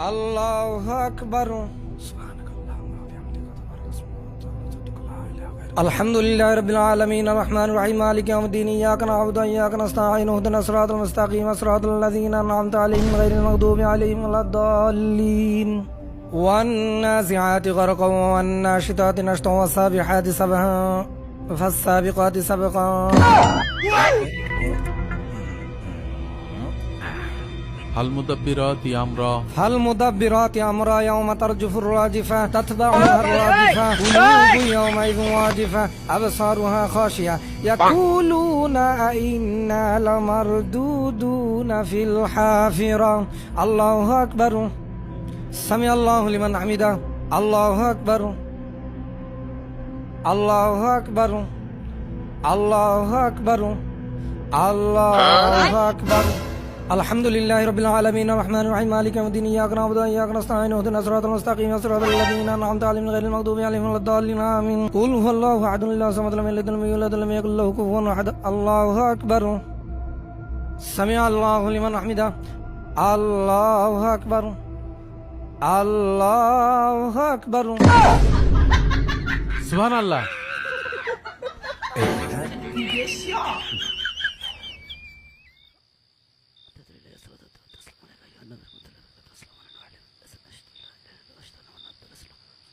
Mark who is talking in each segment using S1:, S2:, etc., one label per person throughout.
S1: الله أكبر. سبحانك اللهم وبحمدك الحمد لله رب العالمين الرحمن الرحيم مالك يوم الدين إياك نعبد وإياك نستعين اهدنا الصراط المستقيم صراط الذين أنعمت عليهم غير المغضوب عليهم ولا الضالين. والنازعات غرقا والناشطات نشطا والسابحات سبحا فالسابقات سبقا.
S2: آه! إيه؟ هل
S1: مدبرات امرا هل مدبرات امرا يوم ترجف الراجفه تتبعها الراجفه قلوب يومئذ واجفه ابصارها خاشعه يقولون ائنا لمردودون في الحافره الله اكبر سمع الله لمن حمده الله اكبر الله اكبر الله اكبر الله اكبر, الله أكبر. আলহামদুলিল্লাহ রবিল আলমিন রহমান রহিম মালিক মদিন ইয়াক নাবুদু ইয়াক নাস্তাইন ইহদিনাস সিরাতাল মুস্তাকিম সিরাতাল লাযীনা আন'আমতা আলাইহিম গায়রিল মাগদুবি আলাইহিম ওয়ালাদ-দাল্লিন আমিন। কুল হুয়াল্লাহু আহাদুন লা সামাদ লাম ইয়ালিদ ওয়ালাম ইউলাদ ওয়ালাম ইয়াকুল লাহু কুফুয়ান আহাদ আল্লাহু আকবার। সামিআ আল্লাহু লিমান হামিদা। আল্লাহু আকবার। আল্লাহু
S2: আকবার। সুবহানাল্লাহ।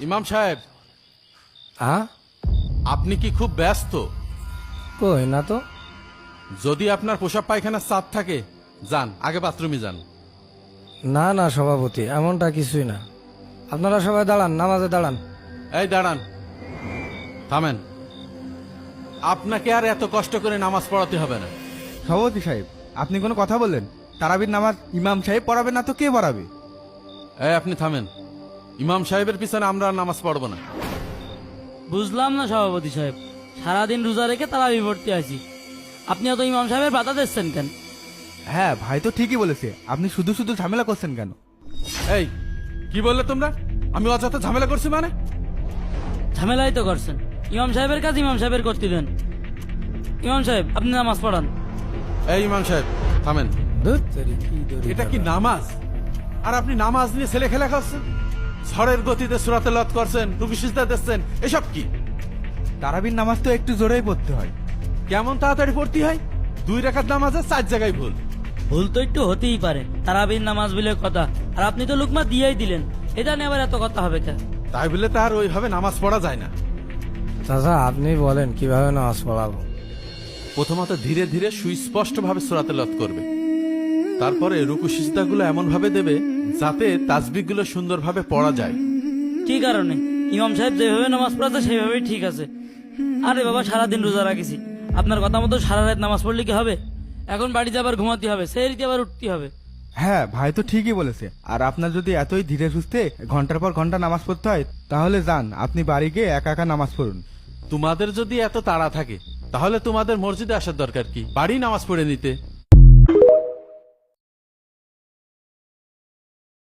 S2: ইমাম সাহেব।
S1: হ্যাঁ?
S2: আপনি কি খুব ব্যস্ত?
S1: কই না তো।
S2: যদি আপনার পোশাক পায়খানার চাপ থাকে যান আগে বাথরুমে যান।
S1: না না সভাপতি এমনটা কিছুই না। আপনারা সবাই দাঁড়ান নামাজে দাঁড়ান।
S2: এই দাঁড়ান। থামেন। আপনাকে আর এত কষ্ট করে নামাজ পড়াতে হবে না।
S3: সভাপতি সাহেব আপনি কোনো কথা বললেন? তারাবির নামাজ ইমাম সাহেব পড়াবে না তো কে পড়াবে?
S2: এই আপনি থামেন। ইমাম সাহেবের পিছনে আমরা আর নামাজ পড়ব না।
S4: বুঝলাম না সভাপতি সাহেব সারাদিন রোজা রেখে তারা বিভর্তি আছি। আপনি অত ইমাম সাহেবের বাধা দিচ্ছেন কেন?
S3: হ্যাঁ ভাই তো ঠিকই বলেছে আপনি শুধু শুধু ঝামেলা করছেন কেন?
S2: এই কি বললে তোমরা? আমি অযথা ঝামেলা করছি মানে?
S4: ঝামেলাই তো করছেন। ইমাম সাহেবের কাজ ইমাম সাহেবের করতে দেন ইমাম সাহেব আপনি নামাজ পড়ান।
S2: এই ইমাম সাহেব থামেন। এটা কি নামাজ? আর আপনি নামাজ নিয়ে ছেলে খেলা করছেন? ঝড়ের গতিতে সুরাতে লত করছেন রুবি সিজদা দিচ্ছেন এসব কি?
S3: তারাবির নামাজ তো একটু জোরেই পড়তে হয়।
S2: কেমন তাড়াতাড়ি পড়তে হয়? দুই রেখার নামাজে চার জায়গায় ভুল।
S4: ভুল তো একটু হতেই পারে তারাবির নামাজ বলে কথা। আর আপনি তো লুকমা দিয়েই দিলেন এটা নিয়ে আবার এত কথা হবে কেন?
S2: তাই বলে তার ওইভাবে নামাজ পড়া যায় না।
S1: চাচা আপনি বলেন কীভাবে নামাজ পড়াবো?
S2: প্রথমত ধীরে ধীরে সুস্পষ্ট ভাবে সুরাতে লত করবে। তারপরে রুকু সিজদাগুলো এমন ভাবে দেবে যাতে তাসবিগুলো সুন্দরভাবে পড়া যায়।
S4: কি কারণে? ইমাম সাহেব যেভাবে নামাজ পড়াচ্ছে সেইভাবেই ঠিক আছে। আরে বাবা সারাদিন রোজা রাখিছি। আপনার কথা মতো সারা রাত নামাজ পড়লে কি হবে? এখন বাড়িতে আবার ঘুমাতে হবে সেই রীতি আবার উঠতে হবে।
S3: হ্যাঁ ভাই তো ঠিকই বলেছে। আর আপনার যদি এতই ধীরে সুস্থে ঘণ্টার পর ঘণ্টা নামাজ পড়তে হয় তাহলে যান আপনি বাড়ি গিয়ে একা একা নামাজ পড়ুন।
S2: তোমাদের যদি এত তাড়া থাকে তাহলে তোমাদের মসজিদে আসার দরকার কি? বাড়ি নামাজ পড়ে নিতে।